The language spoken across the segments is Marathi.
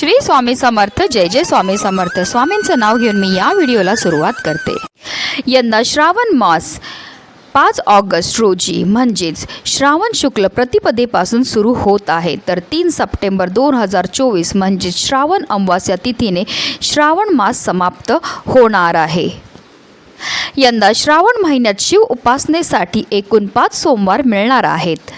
श्री स्वामी समर्थ जय जय स्वामी समर्थ. स्वामींचं नाव घेऊन मी या व्हिडिओला सुरुवात करते. यंदा श्रावण मास पाच ऑगस्ट रोजी म्हणजेच श्रावण शुक्ल प्रतिपदेपासून सुरू होत आहे. तर तीन सप्टेंबर दोन हजार चोवीस म्हणजेच श्रावण अमावास्या तिथीने श्रावण मास समाप्त होणार आहे. यंदा श्रावण महिन्यात शिव उपासनेसाठी एकूण पाच सोमवार मिळणार आहेत.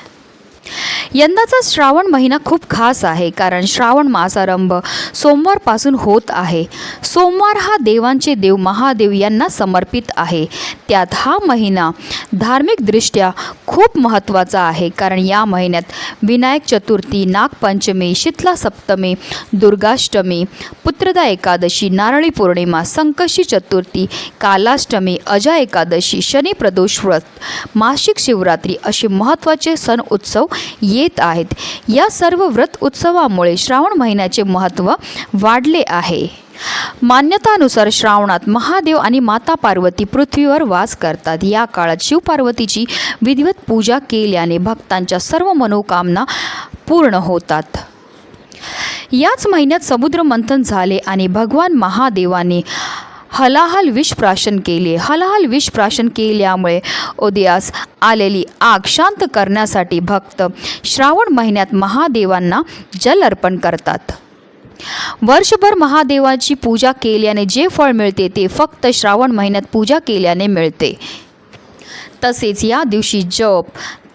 यंदाचा श्रावण महिना खूप खास आहे कारण श्रावण मासारंभ सोमवारपासून होत आहे. सोमवार हा देवांचे देव महादेव यांना समर्पित आहे. त्यात हा महिना धार्मिकदृष्ट्या खूप महत्त्वाचा आहे कारण या महिन्यात विनायक चतुर्थी नागपंचमी शीतला सप्तमी दुर्गाष्टमी पुत्रदा एकादशी नारळी पौर्णिमा संकशी चतुर्थी कालाष्टमी अजा एकादशी शनी प्रदोष व्रत मासिक शिवरात्री असे महत्त्वाचे सण उत्सव येत आहेत. या सर्व व्रत उत्सवामुळे श्रावण महिन्याचे महत्त्व वाढले आहे. मान्यतानुसार श्रावणात महादेव आणि माता पार्वती पृथ्वीवर वास करतात. या काळात शिवपार्वतीची विधिवत पूजा केल्याने भक्तांच्या सर्व मनोकामना पूर्ण होतात. याच महिन्यात समुद्र मंथन झाले आणि भगवान महादेवाने हलाहल विषप्राशन केले हलाहल विषप्राशन केल्यामुळे उदयास आलेली आग शांत करण्यासाठी भक्त श्रावण महिन्यात महादेवांना जल अर्पण करतात. वर्षभर महादेवाची पूजा केल्याने जे फळ मिळते ते फक्त श्रावण महिन्यात पूजा केल्याने मिळते. तसेच या दिवशी जप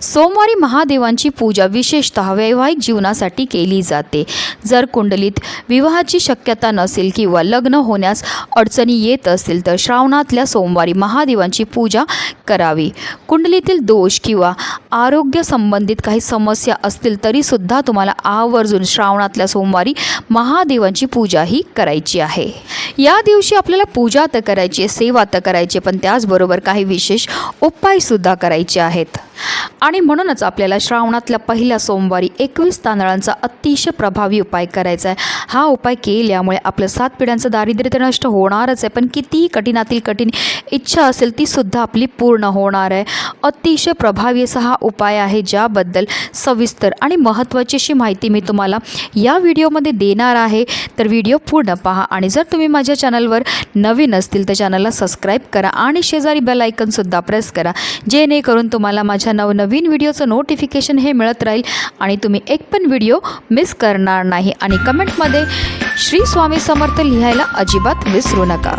सोमवारी महादेवांची पूजा विशेषतः वैवाहिक जीवनासाठी केली जाते. जर कुंडलीत विवाहाची शक्यता नसेल किंवा लग्न होण्यास अडचणी येत असतील तर श्रावणातल्या सोमवारी महादेवांची पूजा करावी. कुंडलीतील दोष किंवा आरोग्य संबंधित काही समस्या असतील तरीसुद्धा तुम्हाला आवर्जून श्रावणातल्या सोमवारी महादेवांची पूजा ही करायची आहे. या दिवशी आपल्याला पूजा तर करायची आहे सेवा तर करायची आहे, पण त्याचबरोबर काही विशेष उपायसुद्धा करायचे आहेत. आणि म्हणूनच आपल्याला श्रावणातल्या पहिल्या सोमवारी एकवीस तांदळांचा अतिशय प्रभावी उपाय करायचा आहे. हा उपाय केल्यामुळे आपलं सात पिढ्यांचं दारिद्र्य तर नष्ट होणारच आहे पण कितीही कठीणातील कठीण इच्छा असेल ती सुद्धा आपली पूर्ण होणार आहे. अतिशय प्रभावी असा हा उपाय आहे ज्याबद्दल सविस्तर आणि महत्त्वाची अशी माहिती मी तुम्हाला या व्हिडिओमध्ये देणार आहे. तर व्हिडिओ पूर्ण पहा आणि जर तुम्ही माझ्या चॅनलवर नवीन असतील तर चॅनलला सबस्क्राईब करा आणि शेजारी बेल आयकनसुद्धा प्रेस करा. जेणेकरून तुम्हाला माझ्या नवनवीन व्हिडिओचं नोटिफिकेशन हे मिळत राहील आणि तुम्ही एक पण व्हिडिओ मिस करणार नाही. आणि कमेंटमध्ये श्री स्वामी समर्थ लिहायला अजिबात विसरू नका.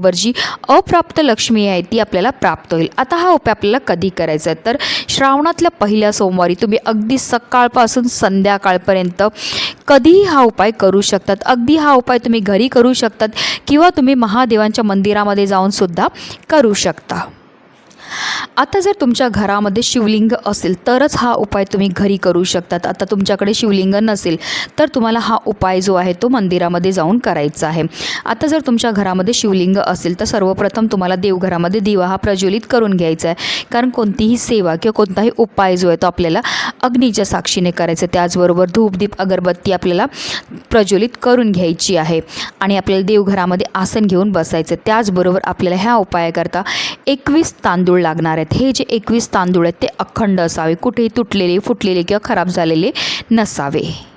जी अप्राप्त लक्ष्मी आहे ती आपल्याला प्राप्त होईल. आता हा उपाय आपल्याला कधी करायचा आहे? तर श्रावणातल्या पहिल्या सोमवारी तुम्ही अगदी सकाळपासून संध्याकाळपर्यंत कधीही हा उपाय करू शकतात. अगदी हा उपाय तुम्ही घरी करू शकतात किंवा तुम्ही महादेवांच्या मंदिरामध्ये जाऊनसुद्धा करू शकता. आता जर तुमच्या घरामध्ये शिवलिंग असेल तरच हा उपाय तुम्ही घरी करू शकतात. आता तुमच्याकडे शिवलिंग नसेल तर तुम्हाला हा उपाय जो आहे तो मंदिरामध्ये जाऊन करायचा आहे. आता जर तुमच्या घरामध्ये शिवलिंग असेल तर सर्वप्रथम तुम्हाला देवघरामध्ये दिवा हा प्रज्वलित करून घ्यायचा आहे. कारण कोणतीही सेवा किंवा कोणताही उपाय जो आहे तो आपल्याला अग्नीच्या साक्षीने करायचं. त्याचबरोबर धूपदीप अगरबत्ती आपल्याला प्रज्वलित करून घ्यायची आहे आणि आपल्याला देवघरामध्ये आसन घेऊन बसायचं. त्याचबरोबर आपल्याला ह्या उपायाकरता एकवीस तांदूळ लागणार आहेत. हे जे एकवीस तांदूळ आहेत ते अखंड असावे. कुठेही तुटलेले फुटलेले किंवा खराब झालेले नसावे.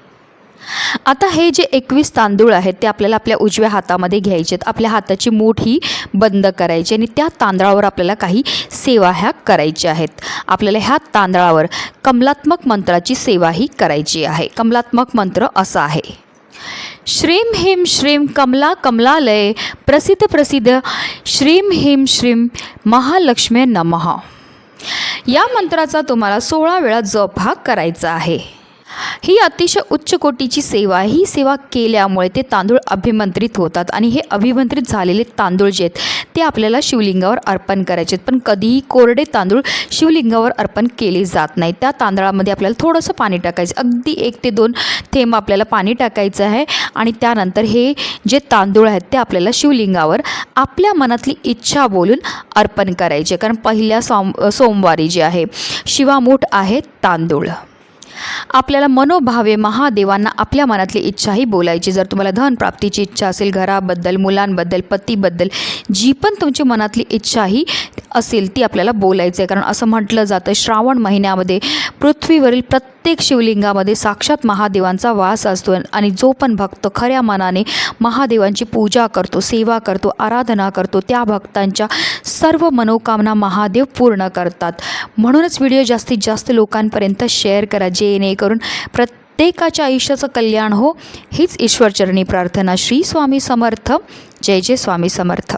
आता हे जे एकवीस तांदूळ आहेत ते आपल्याला आपल्या उजव्या हातामध्ये घ्यायचे आहेत आपल्या हाताची मूठ ही बंद करायची आणि त्या तांदळावर आपल्याला काही सेवा ह्या करायच्या आहेत. आपल्याला ह्या तांदळावर कमलात्मक मंत्राची सेवा ही करायची आहे. कमलात्मक मंत्र असा आहे. श्रीम ह्रीम श्रीम कमला कमलालय प्रसिद्ध प्रसिद्ध श्रीम ह्रीम श्रीम महालक्ष्मी नमः. या मंत्राचा तुम्हाला सोळा वेळा जप हा करायचा आहे. ही अतिशय उच्च कोटीची सेवा आहे. ही सेवा केल्यामुळे ते तांदूळ अभिमंत्रित होतात आणि हे अभिमंत्रित झालेले तांदूळ जे आहेत ते आपल्याला शिवलिंगावर अर्पण करायचे आहेत. पण कधीही कोरडे तांदूळ शिवलिंगावर अर्पण केले जात नाही. त्या तांदळामध्ये आपल्याला थोडंसं पाणी टाकायचं. अगदी एक ते दोन थेंब आपल्याला पाणी टाकायचं आहे आणि त्यानंतर हे जे तांदूळ आहेत ते आपल्याला शिवलिंगावर आपल्या मनातली इच्छा बोलून अर्पण करायचे. कारण पहिल्या सोम सोमवारी जे आहे शिवामूठ आहे तांदूळ. आपल्याला मनोभावे महादेवांना आपल्या मनातली इच्छाही बोलायची. जर तुम्हाला धनप्राप्तीची इच्छा असेल घराबद्दल मुलांबद्दल पतीबद्दल जी पण तुमची मनातली इच्छाही असेल ती आपल्याला बोलायचं आहे. कारण असं म्हटलं जातं श्रावण महिन्यामध्ये पृथ्वीवरील प्रत्येक शिवलिंगामध्ये साक्षात महादेवांचा वास असतो आणि जो पण भक्त खऱ्या मनाने महादेवांची पूजा करतो सेवा करतो आराधना करतो त्या भक्तांच्या सर्व मनोकामना महादेव पूर्ण करतात. म्हणूनच व्हिडिओ जास्तीत जास्त लोकांपर्यंत शेअर करा जेणेकरून प्रत्येकाच्या आयुष्याचं कल्याण हो. हीच ईश्वरचरणी प्रार्थना. श्री स्वामी समर्थ. जय जय स्वामी समर्थ.